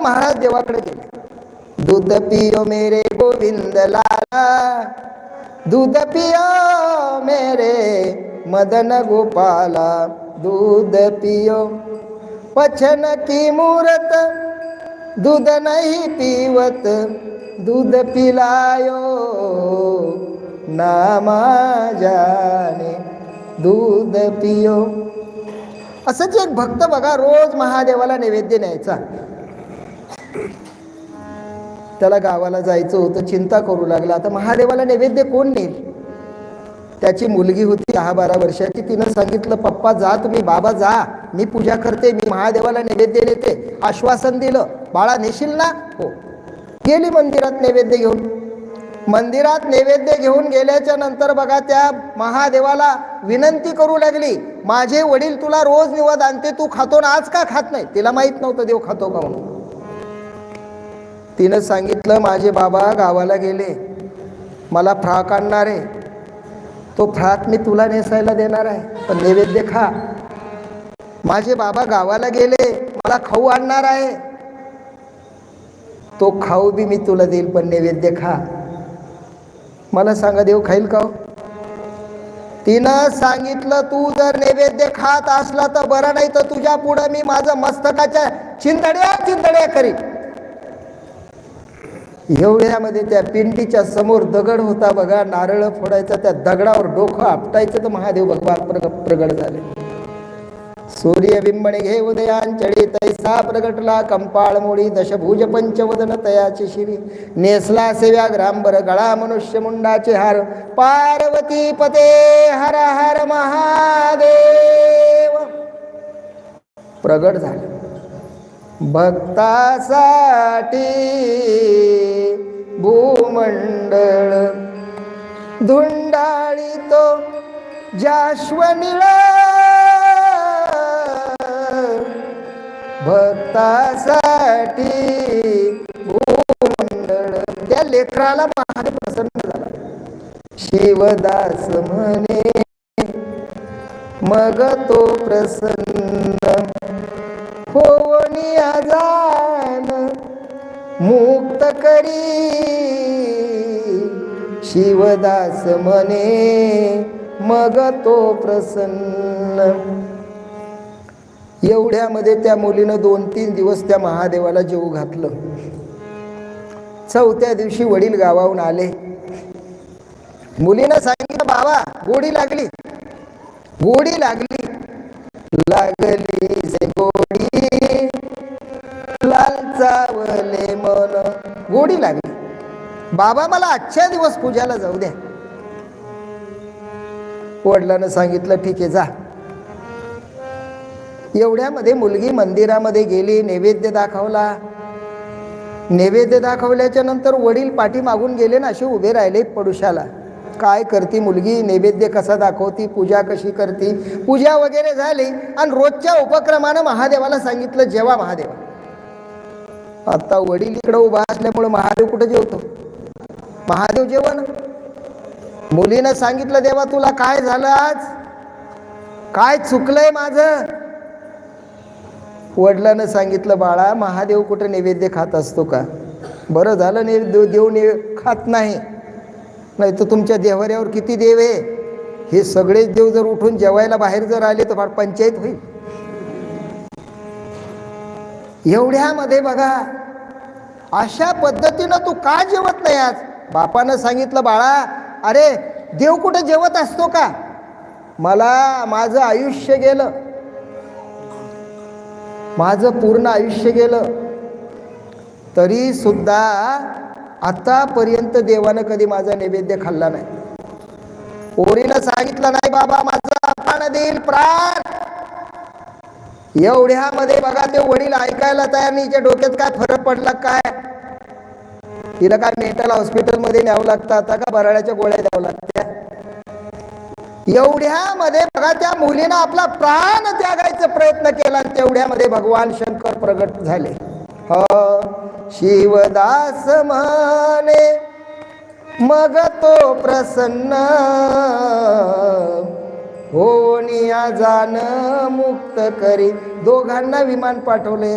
महादेव महाराज देवाकडे गेले. दूध पियो मेरे गोविंद लाला. दूध पियो मेरे मदन गोपाला. दूध पियो पचन की मूरत. दूध नाही पिवत दूध पिलायो. नामा जाने दूध पियो. असंच एक भक्त बघा रोज महादेवाला नैवेद्य न्यायचा. त्याला गावाला जायचं होतं चिंता करू लागला. आता महादेवाला नैवेद्य कोण नेईल? त्याची मुलगी होती दहा बारा वर्षाची. तिनं सांगितलं पप्पा जा तुम्ही बाबा जा. मी पूजा करते मी महादेवाला नैवेद्य नेते आश्वासन दिलं. बाळा नेशील ना? हो. गेली मंदिरात नैवेद्य घेऊन. मंदिरात नैवेद्य घेऊन गेल्याच्यानंतर बघा त्या महादेवाला विनंती करू लागली. माझे वडील तुला रोज निवद आणते. तू खातो ना? आज का खात नाही? तिला माहीत नव्हतं देव खातो का म्हणून. तिनं सांगितलं माझे बाबा गावाला गेले. मला फ्राक आणणार. आहे तो फ्राक मी तुला नेसायला देणार आहे पण नैवेद्य खा. माझे बाबा गावाला गेले मला खाऊ आणणार आहे. तो खाऊ बी मी तुला देईल पण नैवेद्य खा. मला सांगा देव खाईल का हो? तिनं सांगितलं तू जर नैवेद्य खात असला तर बरं नाही तर तुझ्या पुढं मी माझं मस्तकाच्या चिंतड्या चिंतड्या करीन. एवढ्यामध्ये त्या पिंडीच्या समोर दगड होता बघा. नारळ फोडायचा त्या दगडावर डोकं आपटायचं तर महादेव भगवान प्रग प्रगट झाले. सूर्य बिंबणे घे उदयांचळी तैसा प्रगटला कंपाळमोडी दशभुज पंचवदन तयाची शिरी नेसला सेव्या ग्रांबर गळा मनुष्य मुंडाचे हार. पार्वती पते हर हर महादेव. प्रगट झाले. भक्तासाठी भूमंडळ धुंडाळी तो जाश्वनिळ. भक्तासाठी भूमंडळ. त्या लेकराला महादेव प्रसन्न झाला. शिवदास म्हणे मग तो प्रसन्न होवनी जान मुक्त करी. शिवदास मने मग तो प्रसन्न. एवढ्यामध्ये त्या मुलीनं दोन तीन दिवस त्या महादेवाला जेऊ घातलं. चौथ्या दिवशी वडील गावाहून आले. मुलीनं सांगितलं बाबा गोडी लागली. गोडी लागली. लागली बाबा मला आजच्या दिवस पूजाला जाऊ द्या वडिलानं सांगितलं ठीक आहे जा. एवढ्यामध्ये मुलगी मंदिरामध्ये गेली नैवेद्य दाखवला. नैवेद्य दाखवल्याच्या नंतर वडील पाठी मागून गेले ना असे उभे राहिले पडुशाला. काय करती मुलगी? नैवेद्य कसा दाखवती? पूजा कशी करती? पूजा वगैरे झाली आणि रोजच्या उपक्रमानं महादेवाला सांगितलं जेवा महादेवा. आता वडील इकडं उभा असल्यामुळे महादेव कुठं जेवतो? महादेव जेवण. मुलीनं सांगितलं देवा तुला काय झालं आज? काय चुकलंय माझं? वडिलानं सांगितलं बाळा महादेव कुठं नैवेद्य खात असतो का? बरं झालं ने देव देव ने खात नाही. नाही तर तुमच्या देवाऱ्यावर किती देव आहे? हे सगळेच देव जर उठून जेवायला बाहेर जर आले तर फार पंचायत होईल. एवढ्यामध्ये बघा अशा पद्धतीनं तू का जेवत नाही आज? बापानं सांगितलं बाळा अरे देव कुठं जेवत असतो का? मला माझं आयुष्य गेलं. माझं पूर्ण आयुष्य गेलं. तरी सुद्धा आतापर्यंत देवानं कधी माझा नैवेद्य खाल्ला नाही. ओरीनं सांगितलं नाही बाबा माझा आपण देईल प्राण. एवढ्यामध्ये बघा ते वडील ऐकायला तयार नाही. डोक्यात काय फरक पडला काय? तिला काय मेंटल हॉस्पिटलमध्ये न्यावं लागतं? आता का बराड्याच्या गोळ्या द्यावं लागत्या? एवढ्यामध्ये बघा त्या मुलीनं आपला प्राण त्यागायचा प्रयत्न केला तेवढ्यामध्ये भगवान शंकर प्रगट झाले. ह शिवदास म्हणे मग तो प्रसन्न. होनिया जाण मुक्त करी. दोघांना विमान पाठवले